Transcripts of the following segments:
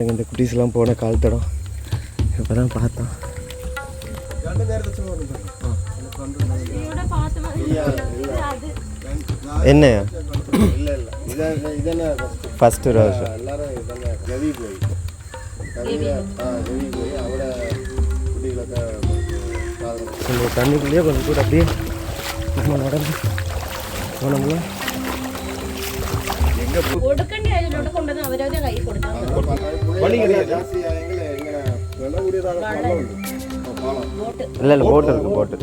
எங்கள் இந்த குட்டீஸ்லாம் போன கால் தடம். இப்போ தான் பார்த்தோம். என்ன ஃபர்ஸ்ட் ஒரு வருஷம். கொஞ்சம் தண்ணிக்குள்ளேயே கொஞ்சம் கூட அப்படியே நம்ம நடந்து போனோம்னா எங்கே മുകളിലോട്ട് കൊണ്ടുവന്ന് അവരവരെ കൈ കൊടുക്കാം ഇല്ല ഇല്ല ബോട്ട് ഉണ്ട് boat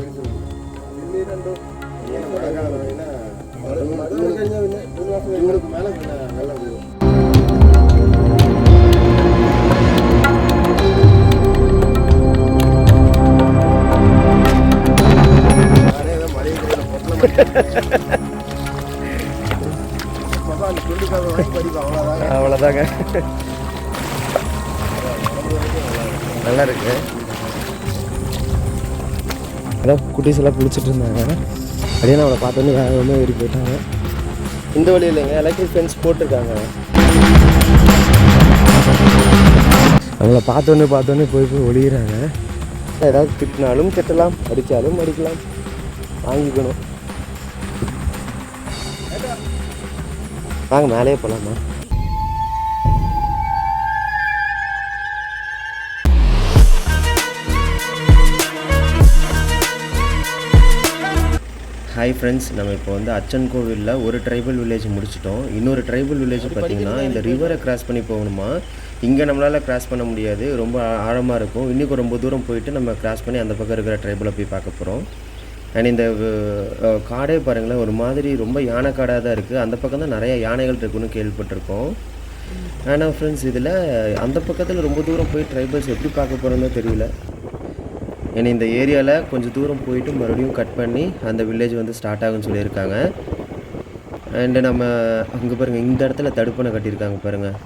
Ha ha ha ha. அவ்வளோதாங்க நல்லா இருக்கு அதான் குட்டீஸ் எல்லாம் குளிச்சுட்டு இருந்தாங்க. அப்படியே அவளை பார்த்தோன்னே வேற ஒன்று ஏறி போயிட்டாங்க. இந்த வழி இல்லைங்க எலக்ட்ரிக் ஃபென்ஸ் போட்டிருக்காங்க. அவங்கள பார்த்தோன்னே பார்த்தோன்னே போய் போய் ஒளிகிறாங்க ஏதாவது திட்டினாலும் திட்டலாம் அடித்தாலும் அடிக்கலாம். வாங்கிக்கணும். வாங்க மேலேயே போகலாமா ஹாய் ஃப்ரெண்ட்ஸ் நம்ம இப்போ வந்து அச்சன் கோவிலில் ஒரு ட்ரைபல் வில்லேஜ் முடிச்சிட்டோம். இன்னொரு ட்ரைபல் வில்லேஜ் பார்த்தீங்கன்னா இந்த ரிவரை கிராஸ் பண்ணி போகணுமா? இங்கே நம்மளால் கிராஸ் பண்ண முடியாது. ரொம்ப ஆழமாக இருக்கும். இன்னும் ரொம்ப தூரம் போயிட்டு நம்ம கிராஸ் பண்ணி அந்த பக்கம் இருக்கிற ட்ரைபலை போய் பார்க்க போகிறோம் அண்ட் இந்த காடே பாருங்களேன் ஒரு மாதிரி ரொம்ப யானை காடாக தான் இருக்குது அந்த பக்கம் தான் நிறைய யானைகள் இருக்குன்னு கேள்விப்பட்டிருக்கோம். ஆனால் ஃப்ரெண்ட்ஸ் இதில் அந்த பக்கத்தில் ரொம்ப தூரம் போய் ட்ரைபல்ஸ் எப்படி பார்க்க போகிறோன்னு தெரியல. ஏன்னா இந்த ஏரியாவில் கொஞ்சம் தூரம் போயிட்டு மறுபடியும் கட் பண்ணி அந்த வில்லேஜ் வந்து ஸ்டார்ட் ஆகும்னு சொல்லியிருக்காங்க. அண்டு நம்ம அங்கே பாருங்கள் இந்த இடத்துல தடுப்பணை கட்டியிருக்காங்க பாருங்கள்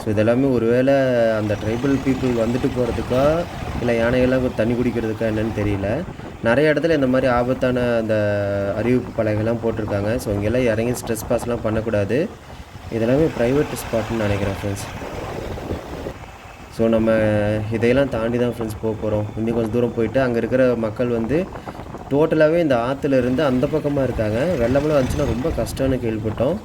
ஸோ இதெல்லாமே ஒருவேளை அந்த ட்ரைபல் பீப்புள் வந்துட்டு போகிறதுக்கா இல்லை யானைகள்லாம் கொஞ்சம் தண்ணி குடிக்கிறதுக்கா என்னன்னு தெரியல. நிறைய இடத்துல இந்த மாதிரி ஆபத்தான அந்த அறிவிப்பு பலகைலாம் போட்டிருக்காங்க. ஸோ இங்கெல்லாம் இறங்கி ஸ்ட்ரெஸ் பாஸ்லாம் பண்ணக்கூடாது. இதெல்லாமே ப்ரைவேட் ஸ்பாட்னு நினைக்கிறேன் ஃப்ரெண்ட்ஸ் ஸோ நம்ம இதையெல்லாம் தாண்டி தான் ஃப்ரெண்ட்ஸ் போக போகிறோம் இன்னும் கொஞ்சம் தூரம் போயிட்டு அங்கே இருக்கிற மக்கள் வந்து டோட்டலாகவே இந்த ஆற்றுல இருந்து அந்த பக்கமாக இருக்காங்க. வெள்ளமெல்லாம் வந்துச்சுன்னா ரொம்ப கஷ்டம்னு கேள்விப்பட்டோம்.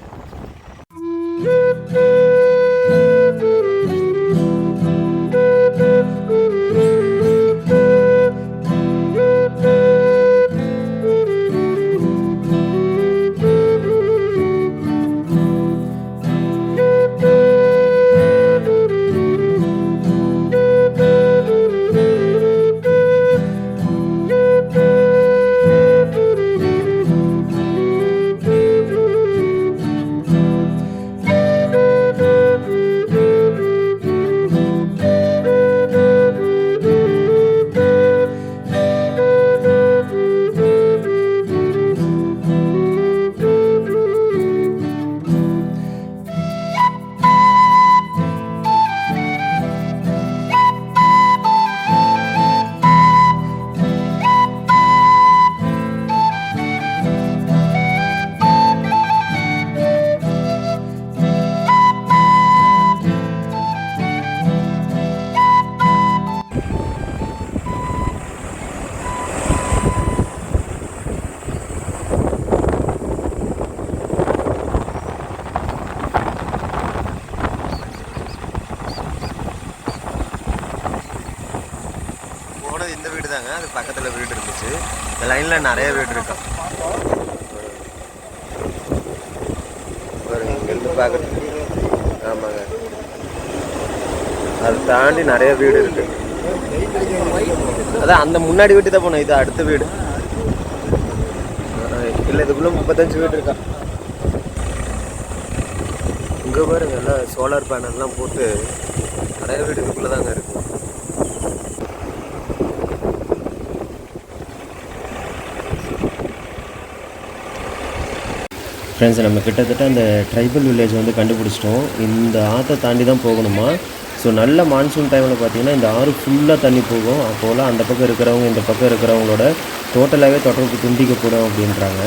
அதை தாண்டி நிறைய வீடு இருக்கு. அதான் அந்த முன்னாடி வீட்டு தான் போனோம் இது அடுத்த வீடு. இல்லை இதுக்குள்ள முப்பத்தஞ்சு வீடு இருக்கா. இங்கே பாருங்க எல்லாம் சோலார் பேனல்லாம் போட்டு நிறைய வீடு இதுக்குள்ளே தாங்க இருக்கு. ஃப்ரெண்ட்ஸ் நம்ம கிட்டத்தட்ட அந்த ட்ரைபல் வில்லேஜ் வந்து கண்டுபிடிச்சிட்டோம். இந்த ஆற்றை தாண்டி தான் போகணுமா? ஸோ நல்ல மான்சூன் டைமில் பார்த்தீங்கன்னா இந்த ஆறு ஃபுல்லாக தண்ணி போகும். அப்போலாம் அந்த பக்கம் இருக்கிறவங்க இந்த பக்கம் இருக்கிறவங்களோட டோட்டலாகவே தொடர்பு துண்டிக்கப்படும் அப்படின்றாங்க.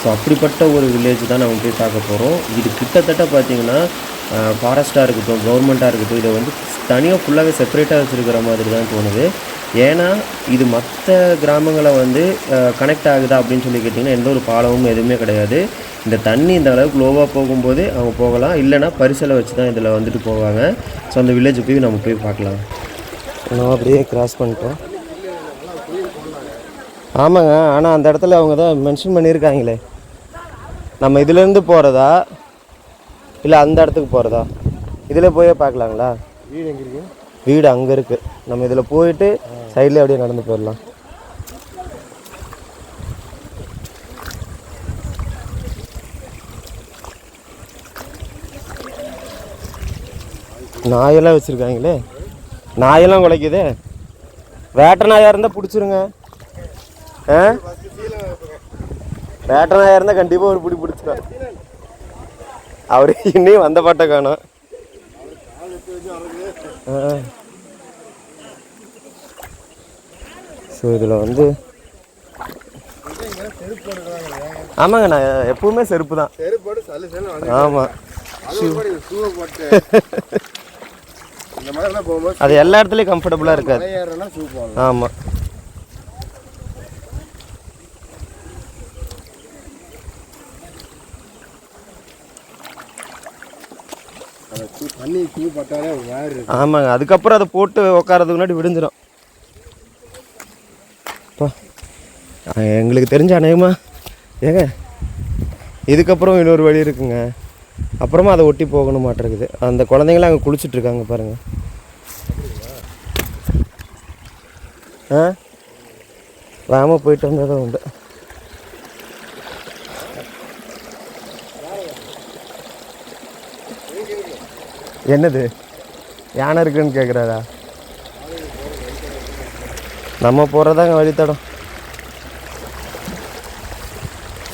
ஸோ அப்படிப்பட்ட ஒரு வில்லேஜ் தான் நம்ம போய் பார்க்க போகிறோம் இது கிட்டத்தட்ட பார்த்தீங்கன்னா ஃபாரஸ்ட்டாக இருக்கட்டும் கவர்மெண்ட்டாக இருக்கட்டும் இதை வந்து தனியாக ஃபுல்லாகவே செப்பரேட்டாக வச்சுருக்கிற மாதிரி தான் தோணுது. ஏன்னா இது மற்ற கிராமங்களை வந்து கனெக்ட் ஆகுதா அப்படின்னு சொல்லி கேட்டிங்கன்னா எந்த ஒரு பாலமும் எதுவுமே கிடையாது. இந்த தண்ணி இந்த அளவுக்கு லோவாக போகும்போது அவங்க போகலாம். இல்லைன்னா பரிசலை வச்சு தான் இதில் வந்துட்டு போவாங்க. ஸோ அந்த வில்லேஜ் போய் நம்ம போய் பார்க்கலாம். நம்ம அப்படியே கிராஸ் பண்ணிட்டோம். ஆமாங்க. ஆனால் அந்த இடத்துல அவங்க தான் மென்ஷன் பண்ணியிருக்காங்களே. நம்ம இதுலேருந்து போகிறதா இல்லை அந்த இடத்துக்கு போகிறதா இதில் போயே பார்க்கலாங்களா? வீடு எங்கே இருக்கு? வீடு அங்கே இருக்குது நம்ம இதில் போயிட்டு சைடில் அப்படியே நடந்து போயிடலாம். நாயெல்லாம் வச்சுருக்காங்களே. நாயெல்லாம் குலைக்குதே. வேட்டை நாயாக இருந்தால் பிடிச்சிருங்க. ஆ? வேட்டை நாயாக இருந்தால் கண்டிப்பாக ஒரு பிடி பிடிச்சிடும் அவர் இன்னும் வந்த பாட்டை காணும். ஆ. ஸோ இதில் வந்து ஆமாங்க நான் எப்பவுமே செருப்பு தான் ஆமாம் அது எல்லா இடத்துலையும் கம்ஃபர்டபுளாக இருக்காது. ஆமாம் ஆமாங்க அதுக்கப்புறம் அதை போட்டு உட்காரதுக்கு முன்னாடி விடிஞ்சிடும் அப்பா, ஆ, எங்களுக்கு தெரிஞ்ச அநேகமாக ஏங்க இதுக்கப்புறம் இன்னொரு வழி இருக்குங்க. அப்புறமா அதை ஒட்டி போகணும் மாட்டிருக்குது. அந்த குழந்தைங்களாம் அங்கே குளிச்சுட்ருக்காங்க பாருங்கள் ஆ? வாம போயிட்டு வந்ததும் உண்டு. என்னது? யானை இருக்குன்னு கேட்குறாரா நம்ம போகிறதாங்க வழித்தடம்.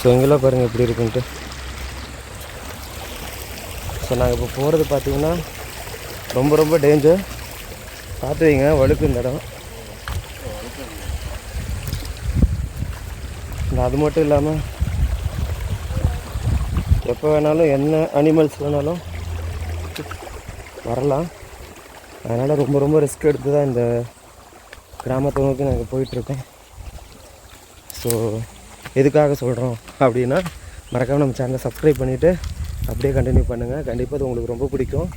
ஸோ இங்கெல்லாம் பாருங்கள் எப்படி இருக்குன்ட்டு. ஸோ நாங்கள் இப்போ போகிறது பார்த்தீங்கன்னா ரொம்ப ரொம்ப டேஞ்சர் பார்த்து வைங்க வழுக்கு இந்த இடம். அது மட்டும் இல்லாமல் எப்போ வேணாலும் என்ன அனிமல்ஸ் வேணாலும் வரலாம். அதனால் ரொம்ப ரொம்ப ரிஸ்க் எடுத்து தான் இந்த கிராமத்தை நோக்கி நாங்கள் போயிட்டுருக்கோம் ஸோ எதுக்காக சொல்கிறோம் அப்படின்னா மறக்காமல் நம்ம சேனலை சப்ஸ்கிரைப் பண்ணிவிட்டு அப்படியே கண்டினியூ பண்ணுங்கள் கண்டிப்பாக அது உங்களுக்கு ரொம்ப பிடிக்கும்.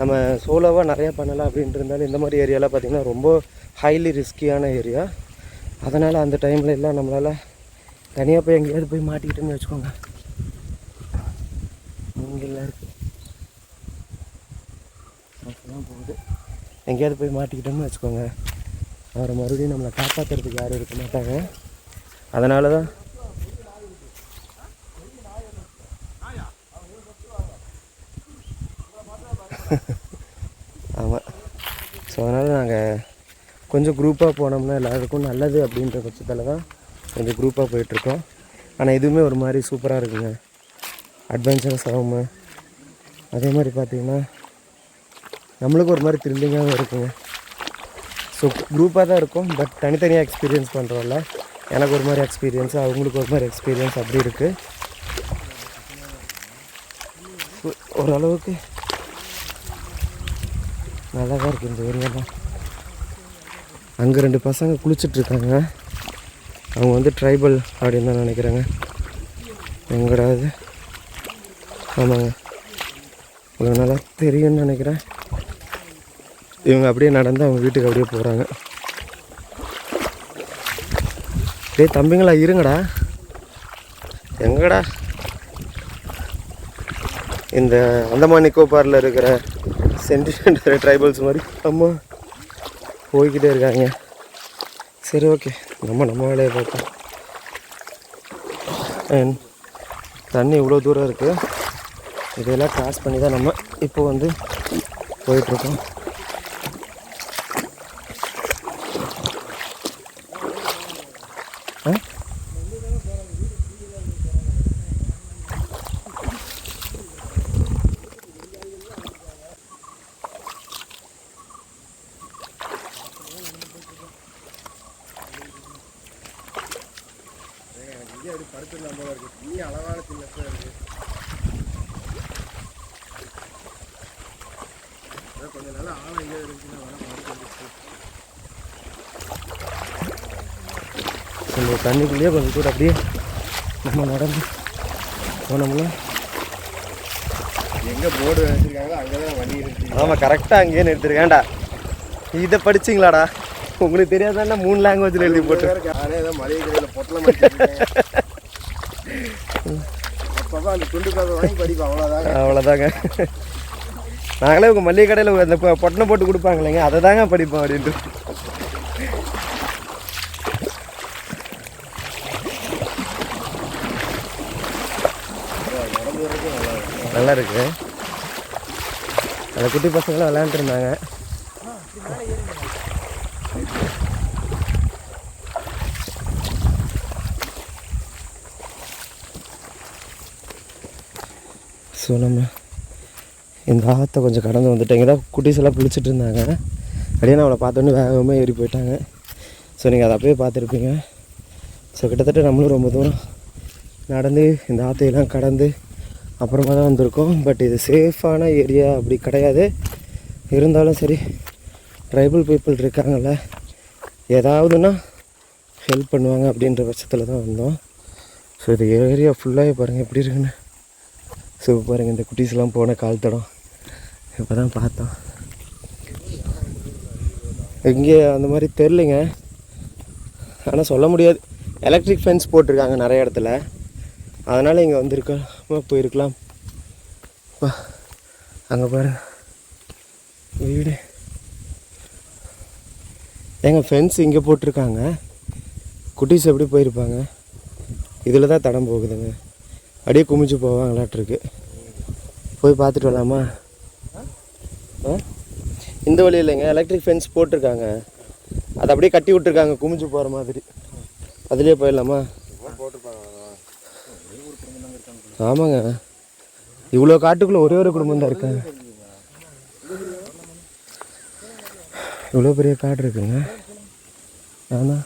நம்ம சோலோவாக நிறையா பண்ணலாம் அப்படின்ட்டு இருந்தாலும் இந்த மாதிரி ஏரியாலாம் பார்த்திங்கன்னா ரொம்ப ஹைலி ரிஸ்கியான ஏரியா அதனால் அந்த டைமில் எல்லாம் நம்மளால் தனியாக போய் எங்கேயாவது போய் மாட்டிக்கிட்டோன்னு வச்சுக்கோங்க. இங்கெல்லாம் இருக்குது போகுது. எங்கேயாவது போய் மாட்டிக்கிட்டோம்னு வச்சுக்கோங்க. அவரை மறுபடியும் நம்மளை காப்பாற்றுறதுக்கு யாரும் இருக்க மாட்டாங்க. அதனால தான் ஆமாம் ஸோ அதனால் நாங்கள் கொஞ்சம் குரூப்பாக போனோம்னா எல்லாருக்கும் நல்லது அப்படின்ற பட்சத்தில் தான் கொஞ்சம் குரூப்பாக போயிட்டுருக்கோம். ஆனால் எதுவுமே ஒரு மாதிரி சூப்பராக இருக்குங்க. அட்வென்ச்சரஸ் ஆகும் அதே மாதிரி பார்த்தீங்கன்னா நம்மளுக்கும் ஒரு மாதிரி த்ரில்லிங்காகவும் இருக்குங்க. ஸோ குரூப்பாக தான் இருக்கும் பட் தனித்தனியாக எக்ஸ்பீரியன்ஸ் பண்ணுறோம்ல எனக்கு ஒரு மாதிரி எக்ஸ்பீரியன்ஸ் அவங்களுக்கு ஒரு மாதிரி எக்ஸ்பீரியன்ஸ் அப்படி இருக்குது ஓரளவுக்கு நல்லா தான் இருக்குது இந்த ஏரியாலாம் அங்கே ரெண்டு பசங்க குளிச்சிட்ருக்காங்க. அவங்க வந்து ட்ரைபல் அப்படின்னு தான் நினைக்கிறேங்க. எங்கடா இது? ஆமாங்க. உங்களுக்கு நல்லா தெரியும்னு நினைக்கிறேன். இவங்க அப்படியே நடந்து அவங்க வீட்டுக்கு அப்படியே போகிறாங்க டேய் தம்பிங்களா இருங்கடா. எங்கடா? இந்த அந்தமான் நிக்கோபாரில் இருக்கிற சென்டிமெண்ட் ட்ரைபல்ஸ் மாதிரி. அம்மா போய்கிட்டே இருக்காங்க. சரி ஓகே நம்ம நம்ம வேலையை பார்ப்போம். அண்ட் தண்ணி இவ்வளோ தூரம் இருக்குது இதெல்லாம் கிராஸ் பண்ணி தான் நம்ம இப்போ வந்து போயிட்டுருக்கோம் ஆ இங்கே அப்படி படுத்துடலாம் போல இருக்கு நீ அழகான சின்ன இருக்கு அதான் கொஞ்சம் நல்லா ஆழம் எங்கே இருந்துச்சுன்னா வேணா படுத்து வந்துச்சு தண்ணிக்குள்ளேயே கொஞ்சம் கூட அப்படியே நம்ம நடந்து போனோம்னா எங்கே போர்டு வச்சிருக்காங்களோ அங்கே தான் வண்டி இருக்கு ஆமாம் கரெக்டாக அங்கேயே நிறுத்திருக்கேன்டா. இதை படிச்சிங்களாடா? உங்களுக்கு தெரியாதாண்டா மூணு லாங்குவேஜில் எழுதி போட்டு. நானே ஏதோ மளிகை கடையில் பொட்டலம் அந்த துண்டு வாங்கி அவ்வளோதாங்க அவ்வளோதாங்க நாங்களே உங்கள் மல்லிகை கடையில் அந்த பொட்டனை போட்டு கொடுப்பாங்களேங்க அதை தாங்க படிப்போம் அப்படின்ட்டு நடந்து வரைக்கும் நல்லா இருக்குது இருக்கு அந்த குட்டி பசங்களாம் விளையாண்டுருந்தாங்க. இருந்தாங்க ஸோ நம்ம இந்த ஆற்றை கொஞ்சம் கடந்து வந்துட்டேங்க தான் குட்டீஸ் எல்லாம் இருந்தாங்க அப்படியே நான் அவளை பார்த்தோன்னே வேகமாக ஏறி போயிட்டாங்க. ஸோ நீங்கள் அதை அப்படியே பார்த்துருப்பீங்க. ஸோ கிட்டத்தட்ட நம்மளும் ரொம்ப தூரம் நடந்து இந்த ஆற்றையெல்லாம் கடந்து அப்புறமா தான் வந்திருக்கோம். பட் இது சேஃபான ஏரியா அப்படி கிடையாது. இருந்தாலும் சரி ட்ரைபல் பீப்புள் இருக்காங்கல்ல ஏதாவதுன்னா ஹெல்ப் பண்ணுவாங்க அப்படின்ற பட்சத்தில் தான் வந்தோம். ஸோ இது ஏரியா ஃபுல்லாகவே பாருங்கள் எப்படி இருக்குன்னு. ஸோ பாருங்கள் இந்த குட்டீஸ்லாம் போன கால் தடம் இப்போ தான் பார்த்தோம். இங்கே அந்த மாதிரி தெரிலிங்க ஆனால் சொல்ல முடியாது. எலக்ட்ரிக் ஃபென்ஸ் போட்டிருக்காங்க நிறைய இடத்துல. அதனால் இங்கே வந்திருக்கோம். போயிருக்கலாம். அப்பா அங்கே பாரு. வீடு. ஏங்க ஃப்ரெண்ட்ஸ் இங்கே போட்டிருக்காங்க. குட்டீஸ் எப்படி போயிருப்பாங்க? இதில் தான் தடம் போகுதுங்க. அப்படியே குமிச்சு போவாங்களாட்டிருக்கு. போய் பார்த்துட்டு வரலாமா? ஆ? இந்த வழி இல்லைங்க. எலக்ட்ரிக் ஃபென்ஸ் போட்டிருக்காங்க. அதை அப்படியே கட்டி விட்டுருக்காங்க. குமிச்சு போகிற மாதிரி. அதுலேயே போயிடலாமா? ஆமாங்க. இவ்வளோ காட்டுக்குள்ளே ஒரே ஒரு குடும்பம் தான் இருக்காங்க இவ்வளோ பெரிய காடு இருக்குங்க. ஆனால்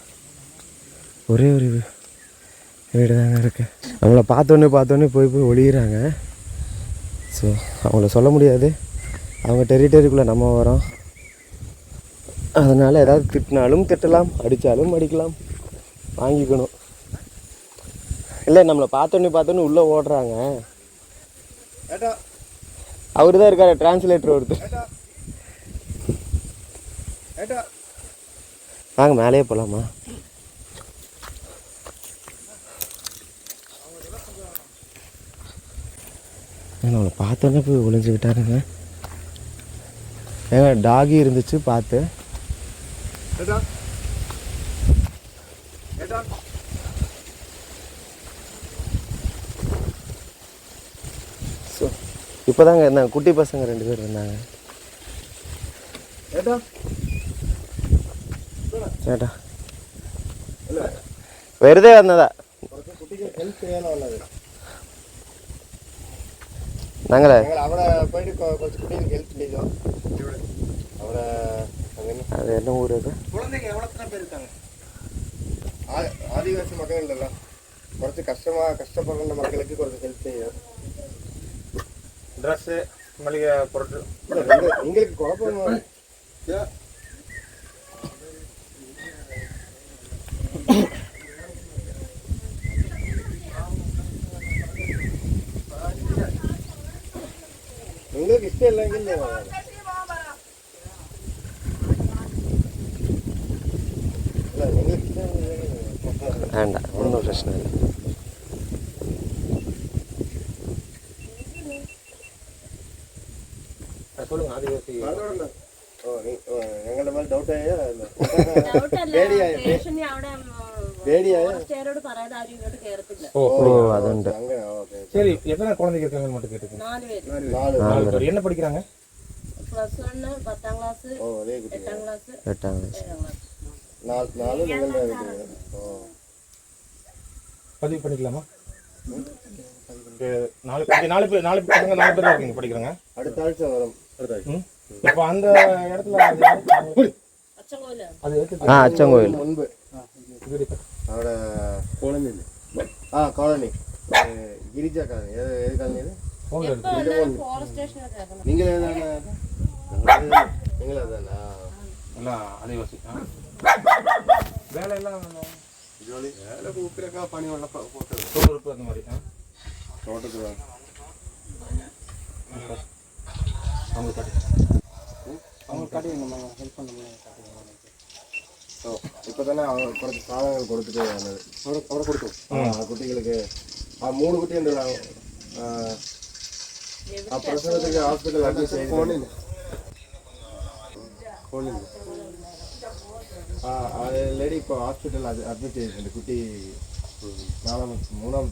ஒரே ஒரு வீடு தாங்க இருக்கு. நம்மளை பார்த்தோன்னே பார்த்தோன்னே போய் போய் ஒளியிறாங்க. ஸோ அவங்கள சொல்ல முடியாது. அவங்க டெரிட்டரிக்குள்ளே நம்ம வரோம். அதனால் ஏதாவது திட்டினாலும் திட்டலாம் அடித்தாலும் அடிக்கலாம். வாங்கிக்கணும். இல்லை நம்மளை பார்த்தோன்னே பார்த்தோன்னே உள்ளே ஓடுறாங்க. அவர் தான் இருக்காரு டிரான்ஸ்லேட்டர் ஒருத்தர். வாங்க மேலேயே போகலாமா நம்மளை பார்த்தோன்னே போய் ஒளிஞ்சுக்கிட்டாருங்க ஏங்க டாகி இருந்துச்சு பார்த்து ஏட்டா ஏட்டா ஸோ இப்போ தாங்க இருந்தாங்க. குட்டி பசங்க ரெண்டு பேர் இருந்தாங்க. ஏட்டா? வெறுதே வந்ததா? நாங்களே? அது என்ன ஊர் அது? ஆதிவாசி மக்கள் இல்லைல்ல. குறைச்சி கஷ்டமாக கஷ்டப்படுற மக்களுக்கு கொஞ்சம் ஹெல்ப் செய்யும் ட்ரெஸ்ஸு மளிகை பொருட்கள். எங்களுக்கு குழப்பம் எங்களுக்கு இஷ்டம் இல்லைங்க. வேண்டாம் ஒன்றும் பிரச்சனை இல்லை. ഫോറസ്റ്റുകാരോട് പറയാതെ ആരും ഇങ്ങോട്ട് കേറത്തില്ല ஓ ஓ அதுண்டு അങ്ങനെ ഓക്കെ சரி எத்தனை குழந்தைங்க இருக்காங்கன்னு மட்டும் கேட்டுக்கோங்க നാല് പേര് നാല് நாலு பேர் என்ன படிக்கிறாங்க പ്ലസ് വണ്ണ് പത്താം ക്ലാസ് ഓ അതേ കുട്ടി എട്ടാം ക്ലാസ് எட்டாம் வயசு ഏഴാം ക്ലാസ് നാല് നാല് നിങ്ങളുടെ കുട്ടികൾ ഓ பதிவு பண்ணிக்கலாமா இது நாலு இங்க நாலு பேர் நாலு பசங்க நாலு பேர் தான் இருக்கீங்க படிக்கிறாங்க അടുത്ത ആഴ്ച വരും அப்ப அந்த இடத்துல ஆ அச்சங்கோயில் முன்பு அதோட கோலனி ஆ காலனி கிரிஜா காலனி எது காலனி இது நீங்களே தானே நீங்களே தானா எல்லாம் அலைவாசி வேலை எல்லாம் ஜோலி வேலை உப்பிலக்கா பனி உள்ள போட்டு தோல் அந்த மாதிரி தோட்டத்துக்கு அவங்களுக்கு காட்டு. அவங்களுக்கு காட்டி நம்ம ஹெல்ப் பண்ண முடியாது ஸோ இப்போ தானே அவங்க குறைச்ச சாதனங்கள் கொடுத்துட்டு வந்தது. அவரை கொடுத்தோம். குட்டிகளுக்கு. மூணு குட்டி என்றாங்க பிரசவத்துக்கு ஹாஸ்பிட்டல் அட்மிட் செய்து ஃபோனில் ஃபோனில் அது லேடி இப்போ ஹாஸ்பிட்டல் அது அட்மிட் செய்யுது அந்த குட்டி நாலாம் மூணாம்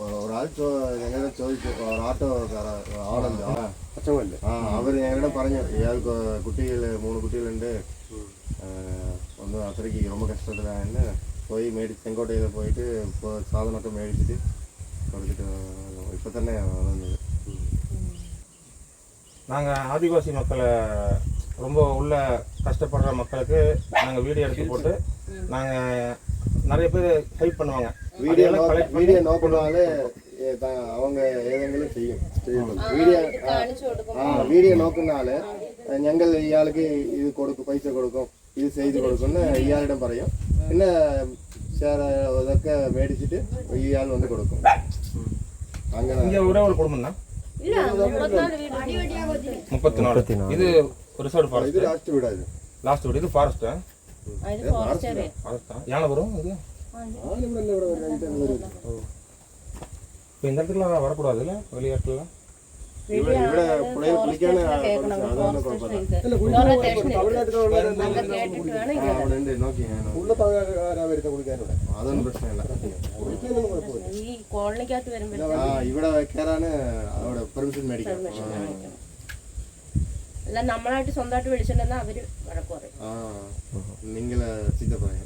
മൂന്നാമത്തെ കുട്ടി അപ്പൊ വാ, ഇവിടെ വാ, വാ. ഒരാൾ ചോ ഞങ്ങളുടെ ചോദിച്ചു ഒരു ഓട്ടോക്കാര ആളുണ്ട് പച്ചമല്ലേ ആ അവർ ഞങ്ങളുടെ പറഞ്ഞു ഇയാൾക്ക് കുട്ടികൾ മൂന്ന് കുട്ടികളുണ്ട് ആ, ഒന്ന് അത്രയ്ക്ക് ரொம்ப കഷ്ടത്തിലായെന്ന് പോയി മേടി ചെങ്കോട്ടയിൽ പോയിട്ട് ഇപ്പോൾ സാധനമൊക്കെ മേടിച്ചിട്ട് കൊടുത്തിട്ട് ഇപ്പം തന്നെ വന്നത് நாங்கள் ஆதிவாசி மக்களை ரொம்ப உள்ள கஷ்டப்படுற மக்களுக்கு நாங்கள் வீடியோ எடுத்து போட்டு நாங்கள் நிறைய பேர் ஹெல்ப் பண்ணுவாங்க വീഡിയോ அதெல்லாம் collect பண்ணி- വീഡിയോ നോക്കുന്നതാല് அவங்க ഏതെങ്കിലും ചെയ്യും വീഡിയോ കാണിച്ചു കൊടുക്കും ആ വീഡിയോ നോക്കുന്ന ആള് ഞങ്ങൾ ഇയാൾക്ക് ഇത് കൊടുക്കും പൈസ കൊടുക്കും ഇത് ചെയ്ത് കൊടുക്കുമെന്ന് ഇയാളുടെ പറയും പിന്നെ ഷെയർ ഇതൊക്കെ മേടിച്ചിട്ട് ഇയാൾ വന്ന് കൊടുക്കും അങ്ങനെ இங்கே ஒரே ஒரு குடும்பம் தான் ഇല്ല മുപ്പത്തിനാല് വീട് முப்பத்தி நாலு இது ரிசர்வ் ഇത് ஃபாரஸ்ட் ലാസ്റ്റ് വീടായത് லாஸ்ட் வீடு இது ஃபாரஸ்ட்டா അത് ഫോറസ്റ്റ് ഏരിയ ஃபாரஸ்ட்டா யானை வரும் இது இப்போ இந்த இடத்துல வரக்கூடாதுல்ல வெளியாட்டுல ഇവിടെ ഇവിടെ പുഴയിൽ കുളിക്കാൻ അതാണ് കുഴപ്പമില്ല അതൊക്കെ കേട്ടിട്ട് വേണം ആ, അവിടെ ഉണ്ട് നോക്കി ഞാൻ അതൊന്നും പ്രശ്നമില്ല ഈ കോളനിക്കകത്ത് വരുമ്പോ ആ ഇവിടെ കയറാന് അവിടെ പെർമിഷൻ മേടിക്കണം ആ. അല്ല നമ്മളായിട്ട് സ്വന്തമായിട്ട് വിളിച്ചിട്ടുണ്ടെന്നാ അവര് വഴക്ക് പറയും ആ നിങ്ങളെ ചീത്ത പറയാം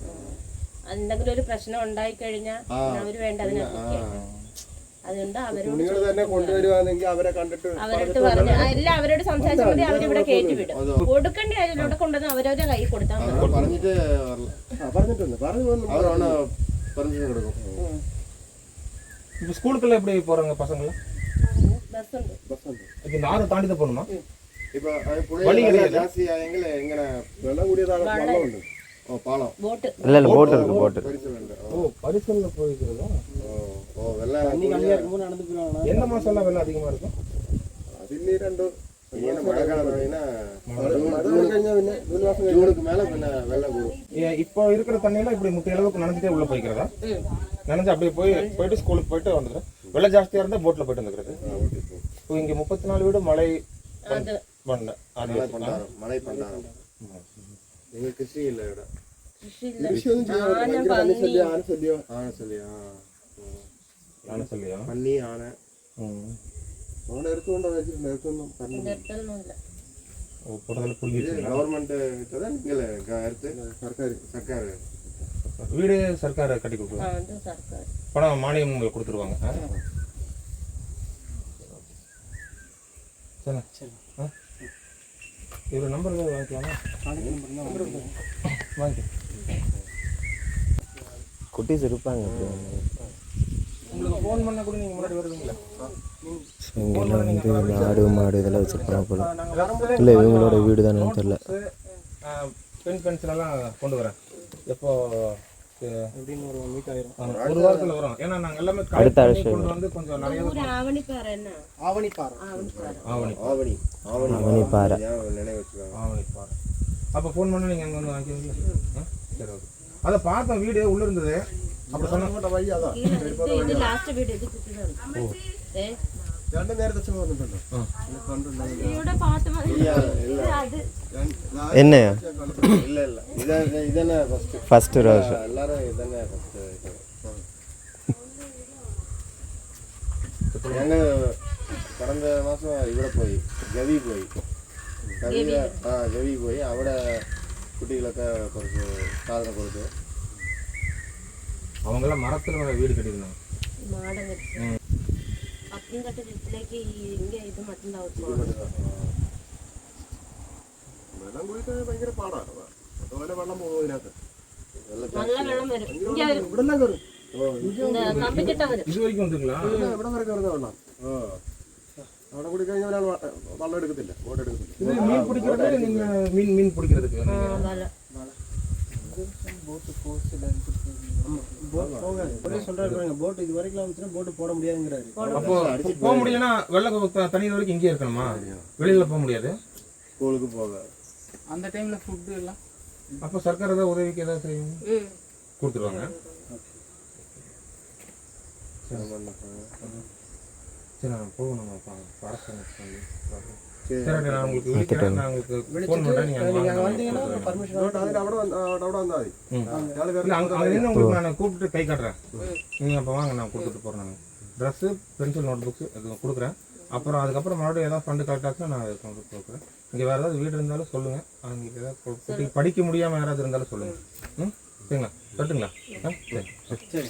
എന്തെങ്കിലും ഒരു പ്രശ്നം ഉണ്ടായി കഴിഞ്ഞാൽ ആ. അവര് വേണ്ട അതിനെ ആ അതുകൊണ്ട് അവരോട് നിങ്ങൾ തന്നെ കൊണ്ടുവരുവാണെങ്കിൽ അവരെ കണ്ടിട്ട് അവരടുത്ത് പറഞ്ഞു ആ, എല്ലാം അവരോട് സംസാരിച്ചാൽ മതി അവരിവിടെ കയറ്റി വിടും കൊടുക്കേണ്ട കാര്യം ഇവിടെ കൊണ്ടുവന്ന് അവരവരുടെ കൈ കൊടുത്താൽ മതി അവരോട് പറഞ്ഞിട്ട് പറഞ്ഞിട്ടുണ്ട് പറഞ്ഞു അവരാണ് പെർമിഷൻ കൊടുക്കും இப்போ ஸ்கூலுக்குள்ள எப்படி போகிறாங்க பசங்களை ബസ്സുണ്ട് இப்போ இந்த ஆறு தாண்டி தான் போகணுமா இப்போ ஜாஸ்தியாக எங்களை எங்கே விளக்கூடியதாக பாலம் உண்டு. ஓ இல்ல ஓ பரிசல்ல போயிருக்கிறதா? ஓ வெள்ள தண்ணி கம்மியா இருக்கும் நடந்து போயிடுவாங்க என்ன மாசம்லாம் வெள்ள அதிகமா இருக்கும்? அது ரெண்டு. இப்போ இருக்கிற தண்ணியில இப்படி முத்த அளவுக்கு நனைஞ்சிட்டே உள்ள போய்க்கிறதா? நனைஞ்சு அப்படியே போய் போயிட்டு ஸ்கூலுக்கு போயிட்டு வந்துடுறேன். வெள்ளம் ஜாஸ்தியா இருந்தா போட்ல போயிட்டு வந்துக்கிறது. இப்போ இங்க முப்பத்தி நாலு வீடு மழை അത് பண்ண அது മഴ പണ്ടാരം മഴ പണ്ടാരം നിങ്ങൾ കൃഷിയില്ല ഇവിടെ കൃഷിയില്ല ആന പന്നി ആന ശല്യം ആ நானும் சொல்லியா പന്നി ആന ம் അവിടെ എടുത്തുകൊണ്ടോ വെച്ചിട്ടുണ്ട് എടുത്തൊന്നും ഇതെടുത്തൊന്നുമില്ല ஓ போட்டதில் புள்ளி வச்சுங்களா ഗവൺമെന്റ് ഇട്ടതാ നിങ്ങള് എടുത്ത് സർക്കാർ സർക്കാർ வீடு சர்க்கார் கட்டி ആ கொடுக்குறோம் അത് സർക്കാർ பணம் மானியம் உங்களுக்கு கொடுத்துருவாங்க ஆ? சரி இவர் நம்பர் ஏதாவது வாங்கிக்கலாமா? வாங்கிக்க குட்டீஸ் இருப்பாங்க உங்களுக்கு ஃபோன் பண்ண கூட நீங்கள் முன்னாடி வருவீங்களா? இங்கெல்லாம் வந்து ஆடு மாடு இதெல்லாம் வச்சுருப்பாங்க போல. இல்லை இவங்களோட வீடு தானே தெரில பென் பென்சில் எல்லாம் கொண்டு வரேன். எப்போ எப்படின்னு ஒரு ஒன் வீக் ஆயிரும். வரும். ஏன்னா நாங்க எல்லாமே அடுத்த வந்து கொஞ்சம் நிறைய ஆவணிப்பாறை என்ன? ஆவணி ஆவணி. ஆவணி. ஆவணிப்பாறை. நினைவு வச்சுக்கோங்க? அப்போ ஃபோன் பண்ணி நீங்கள் அங்கே வந்து வாங்கிக்கிறீங்களா சரி ஓகே அதை பார்த்தோம் வீடு உள்ளே இருந்தது. அப்படி சொன்ன வழி രണ്ടു നേരത്തെ അച്ഛൻ വന്നിട്ടുണ്ടോ എന്നെയാ ഫസ്റ്റ് പ്രാവശ്യം ഞങ്ങൾ കടന്ന മാസം ഇവിടെ പോയി ഗവി പോയി ആ ഗവി പോയി അവിടെ കുട്ടികളൊക്കെ കുറച്ച് സാധനം കൊടുത്തു അവங்களாம் மரத்தில் வீடு கட்டியிருந்தாங்க മാടം കെട്ടി പത്തിൻകെട്ട് ചുറ്റിലേക്ക് ഈ ഇങ്ങനെ ഇത് മറ്റുണ്ടാവും വെള്ളം കുടിക്കാൻ ഭയങ്കര പാടാണ് അതുപോലെ വെള്ളം പോകും ഇതിനകത്ത് நல்ல வெள்ளம் வரும் இங்க வரும் இந்த கம்பி கிட்ட வரும் இது வரைக்கும் வந்துங்களா ഇവിടെ വരെ കയറുന്ന വെള്ളം ആ അവിടെ കൂടി കഴിഞ്ഞാൽ ഒരാൾ വ- വള്ളം എടുക്കത്തില്ല ബോട്ട് എടുക്കത്തില്ല இது மீன் பிடிக்கிறது நீங்க மீன் மீன் பிடிக்கிறதுக்கு ஆ, நீங்க வலை. போட் இது வரைக்கும் வந்துச்சுன்னா போட முடியாதுங்கிறாரு. அப்போ முடியலன்னா வெள்ள தண்ணி வரைக்கும் இங்கே இருக்கணுமா? வெளியில போக முடியாது. ஸ்கூலுக்கு போகாது அந்த டைம்ல ஃபுட்டு எல்லாம்? அப்போ சர்க்கார் ஏதாவது உதவிக்கு ஏதாவது செய்யும் கொடுத்துருவாங்க. சரி நான் போகணும் கூப்பிட்டு கை காட்டுறேன். நீங்கள் அப்போ வாங்க நான் கொடுத்துட்டு போகிறேன் நான். ட்ரெஸ்ஸு பென்சில் நோட் புக்ஸ் இது கொடுக்குறேன். அப்புறம் அதுக்கப்புறம் மறுபடியும் ஏதாவது ஃபண்டு கரெக்டாக நான் அதை கொண்டு கொடுக்குறேன். இங்கே வேறு ஏதாவது வீடு இருந்தாலும் சொல்லுங்கள் ஏதாவது படிக்க முடியாமல் யாராவது இருந்தாலும் சொல்லுங்கள் ம்? சரிங்களா? கட்டுங்களா ஆ? சரி. சரி.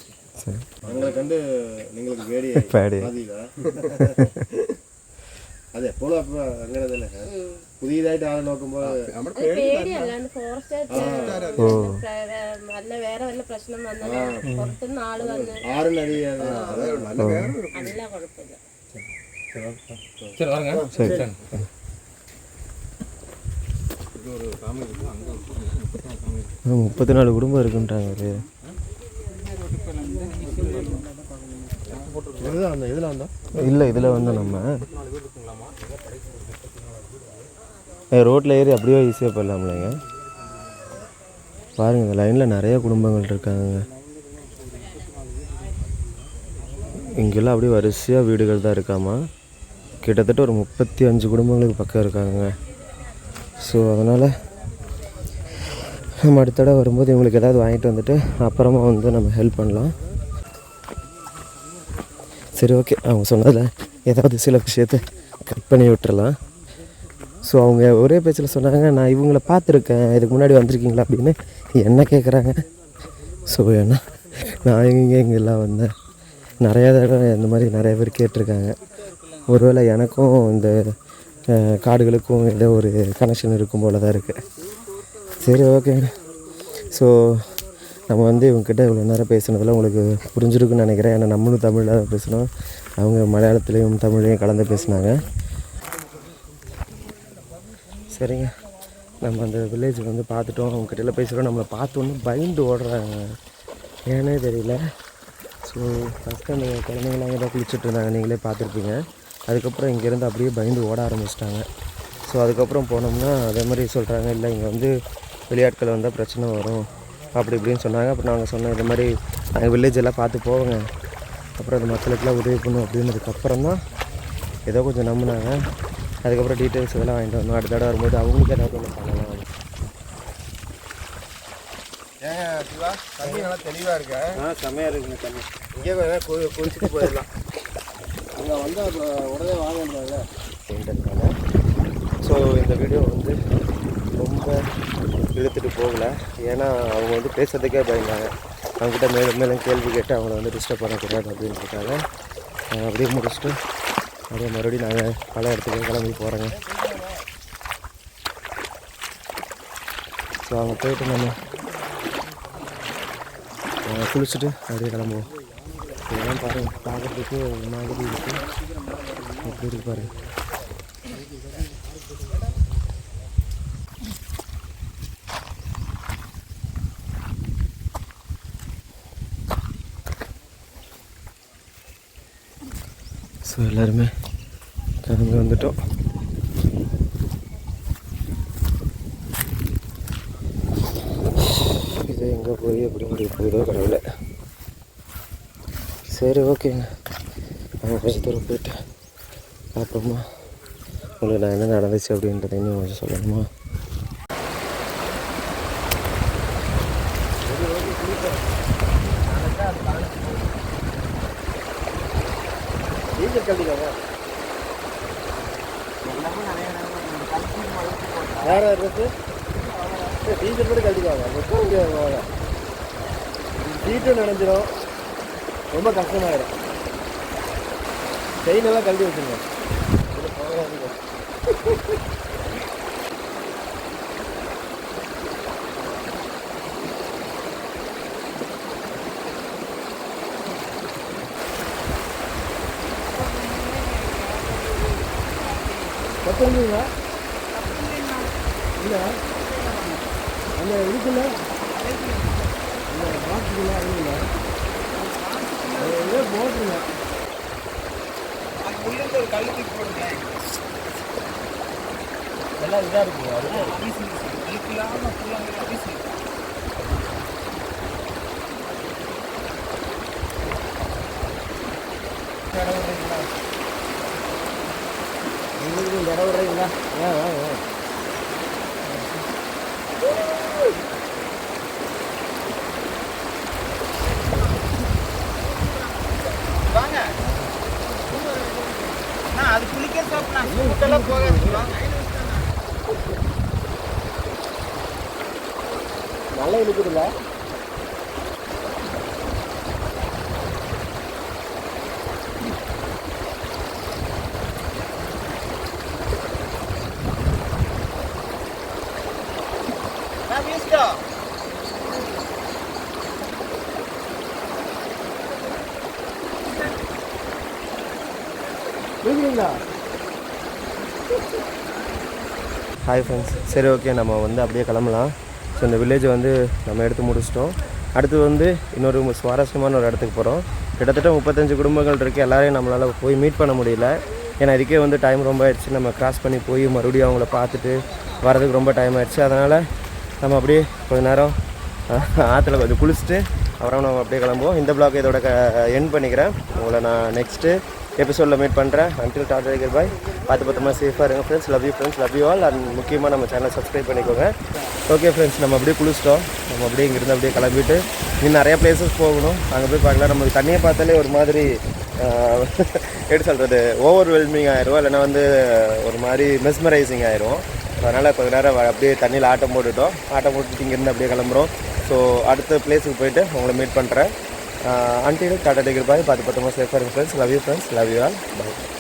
ഞങ്ങളെ കണ്ട് നിങ്ങൾക്ക് പേടിയായി പേടിയായി. മതിയില്ല അതെ എപ്പോഴും അപ്പൊ അങ്ങനെ തന്നെ പുതിയതായിട്ട് ആളെ നോക്കുമ്പോ അത് പേടിയല്ലാണ്ട് ഫോറസ്റ്റ് വല്ല വേറെ വല്ല പ്രശ്നം വന്നാൽ പുറത്തുനിന്ന് ആള് വന്ന് ആരും അറിയാതെ നല്ല കുഴപ്പമില്ല சரி வரங்க சரி சரி முப்பத்தி நாலு குடும்பம் இருக்குன்றாங்க இல்லை இதில் வந்து நம்ம ரோட்டில் ஏறி அப்படியே ஈஸியாக போயிடலாம்லங்க. பாருங்கள் இந்த லைனில் நிறைய குடும்பங்கள் இருக்காங்க இங்கெல்லாம் அப்படியே வரிசையாக வீடுகள் தான் இருக்காமா. கிட்டத்தட்ட ஒரு முப்பத்தி அஞ்சு குடும்பங்களுக்கு பக்கம் இருக்காங்க ஸோ அதனால் நம்ம அடுத்த தடவை வரும்போது இவங்களுக்கு ஏதாவது வாங்கிட்டு வந்துட்டு அப்புறமா வந்து நம்ம ஹெல்ப் பண்ணலாம். சரி ஓகே அவங்க சொன்னதில் ஏதாவது சில விஷயத்த கட் பண்ணி விட்டுறலாம். ஸோ அவங்க ஒரே பேச்சில் சொன்னாங்க நான் இவங்கள பார்த்துருக்கேன். இதுக்கு முன்னாடி வந்திருக்கீங்களா? அப்படின்னு என்ன கேட்குறாங்க ஸோ ஏன்னா நான் எங்கே எங்கெல்லாம் வந்தேன். நிறையா தடவை இந்த மாதிரி நிறைய பேர் கேட்டிருக்காங்க. ஒருவேளை எனக்கும் இந்த காடுகளுக்கும் ஏதோ ஒரு கனெக்ஷன் இருக்கும் போல தான் இருக்குது சரி ஓகே ஸோ நம்ம வந்து இவங்ககிட்ட இவ்வளோ நேரம் பேசுனதில் உங்களுக்கு புரிஞ்சிருக்குன்னு நினைக்கிறேன். ஏன்னா நம்மளும் தமிழில் தான் பேசணும் அவங்க மலையாளத்துலேயும் தமிழையும் கலந்து பேசினாங்க. சரிங்க. நம்ம அந்த வில்லேஜ் வந்து பார்த்துட்டோம். அவங்ககிட்ட பேசுகிறோம் நம்மளை பார்த்தோன்னே பயந்து ஓடுறாங்க. ஏனே தெரியல. ஸோ ஃபஸ்ட்டு அந்த குழந்தைங்களாம் அங்கே தான் குளிச்சுட்டு இருந்தாங்க. நீங்களே பார்த்துருப்பீங்க. அதுக்கப்புறம் இங்கேருந்து அப்படியே பயந்து ஓட ஆரம்பிச்சிட்டாங்க. ஸோ அதுக்கப்புறம் போனோம்னா அதே மாதிரி சொல்கிறாங்க இல்லை இங்கே வந்து வெளியாட்கள் வந்தால் பிரச்சனை வரும். அப்படி இப்படின்னு சொன்னாங்க. அப்புறம் நாங்கள் சொன்னோம் இந்த மாதிரி நாங்கள் வில்லேஜ் எல்லாம் பார்த்து போவோங்க. அப்புறம் அந்த மக்களுக்கெல்லாம் உதவி பண்ணும் அப்படின்னதுக்கப்புறம் தான் ஏதோ கொஞ்சம் நம்பினாங்க. அதுக்கப்புறம் டீட்டெயில்ஸ் இதெல்லாம் வாங்கிட்டு வந்தோம். அடுத்த தடவை வரும்போது அவங்களுக்கு ஏதாவது ஒன்று பண்ணலாம். ஏங்க சிவா தண்ணி நல்லா தெளிவா இருக்க. ஆ செம்மையாக இருக்குங்க தண்ணி. இங்கே வேணா குளி- குளிச்சுட்டு போயிடலாம். அங்க வந்து உடனே ஸோ இந்த வீடியோ வந்து ரொம்ப இழுத்துட்டு போகல. ஏன்னா அவங்க வந்து பேசுறதுக்கே பயந்தாங்க. அவங்ககிட்ட மேலும் மேலும் கேள்வி கேட்டு அவங்கள வந்து டிஸ்டர்ப் பண்ணக்கூடாது அப்படின்றதுக்காக சொல்லிட்டாங்க அப்படியே முடிச்சுட்டு அப்படியே மறுபடியும் நாங்கள் பல இடத்துக்கு கிளம்பி போகிறோங்க ஸோ அங்கே போயிட்டு நம்ம குளிச்சுட்டு அப்படியே கிளம்புவோம். இதெல்லாம் பாருங்கள் பார்க்குறதுக்கு மாதிரி இருக்குது எப்படி இருக்கு ஸோ எல்லாருமே கிளம்பி வந்துட்டோம். இது எங்கே போய் எப்படி முடிய போகுதோ கடவுளை சரி ஓகேங்க அவங்க கொஞ்சம் தூரம் போயிட்டு பார்ப்போமா உங்களுக்கு நான் என்ன நடந்துச்சு அப்படின்றத இன்னும் கொஞ்சம் சொல்லணுமா? வேற இருக்கு? டீச்சர் மட்டும் கழட்டிக்குவாங்க எப்போ வாங்க சீட்டும் நினைஞ்சிரும். ரொம்ப கஷ்டமாயிடும் செயின் எல்லாம் கழட்டி வச்சுருங்க. பத்து இல்லைங்களா இல்லை. அந்த இதுக்குள்ள அந்த பாக்ஸுக்குள்ள இல்லைங்க அது ஏதோ போட்டுருங்க எல்லாம் இதாக இருக்குங்க உங்களுக்கு இந்த இடம் விடுறீங்களா? அது குளிக்க கூட்டெல்லாம் போகாது. நல்லா இழுக்குதுல்ல? ஹாய் ஃப்ரெண்ட்ஸ் சரி ஓகே நம்ம வந்து அப்படியே கிளம்பலாம். ஸோ இந்த வில்லேஜை வந்து நம்ம எடுத்து முடிச்சிட்டோம். அடுத்து வந்து இன்னொரு சுவாரஸ்யமான ஒரு இடத்துக்கு போகிறோம் கிட்டத்தட்ட முப்பத்தஞ்சு குடும்பங்கள் இருக்குது எல்லாரையும் நம்மளால் போய் மீட் பண்ண முடியல. ஏன்னா இதுக்கே வந்து டைம் ரொம்ப ஆயிடுச்சு. நம்ம கிராஸ் பண்ணி போய் மறுபடியும் அவங்கள பார்த்துட்டு வரதுக்கு ரொம்ப டைம் ஆயிடுச்சு. அதனால் நம்ம அப்படியே கொஞ்ச நேரம் ஆற்றுல கொஞ்சம் குளிச்சுட்டு அப்புறம் நம்ம அப்படியே கிளம்புவோம். இந்த பிளாக் இதோட க என் பண்ணிக்கிறேன். உங்களை நான் நெக்ஸ்ட்டு எபிசோடில் மீட் பண்ணுறேன் அன்டில் டாடா பாய் பார்த்து பத்திரமா சேஃபாக இருங்க friends love you friends love you all and முக்கியமாக நம்ம சேனலை சப்ஸ்கிரைப் பண்ணிக்கோங்க. ஓகே ஃப்ரெண்ட்ஸ் நம்ம அப்படியே குளிச்சிட்டோம். நம்ம அப்படியே இங்கேருந்து அப்படியே கிளம்பிட்டு இன்னும் நிறையா பிளேசஸ் போகணும். அங்கே போய் பார்க்கலாம். நம்ம தண்ணியை பார்த்தாலே ஒரு மாதிரி எப்படி சொல்கிறது ஓவர் வெல்மிங் ஆயிரும். இல்லைன்னா வந்து ஒரு மாதிரி மெஸ்மரைசிங் ஆயிரும். அதனால் கொஞ்ச நேரம் அப்படியே தண்ணியில் ஆட்டம் போட்டுட்டோம். ஆட்டம் போட்டுட்டு இங்கேருந்து அப்படியே கிளம்புறோம். ஸோ அடுத்த பிளேஸுக்கு போயிட்டு உங்களை மீட் பண்ணுறேன் அன்டில் டாடா டிகிரி பாய் பார்த்து பத்தமாக சேஃபாக இருங்க friends love you friends love you all bye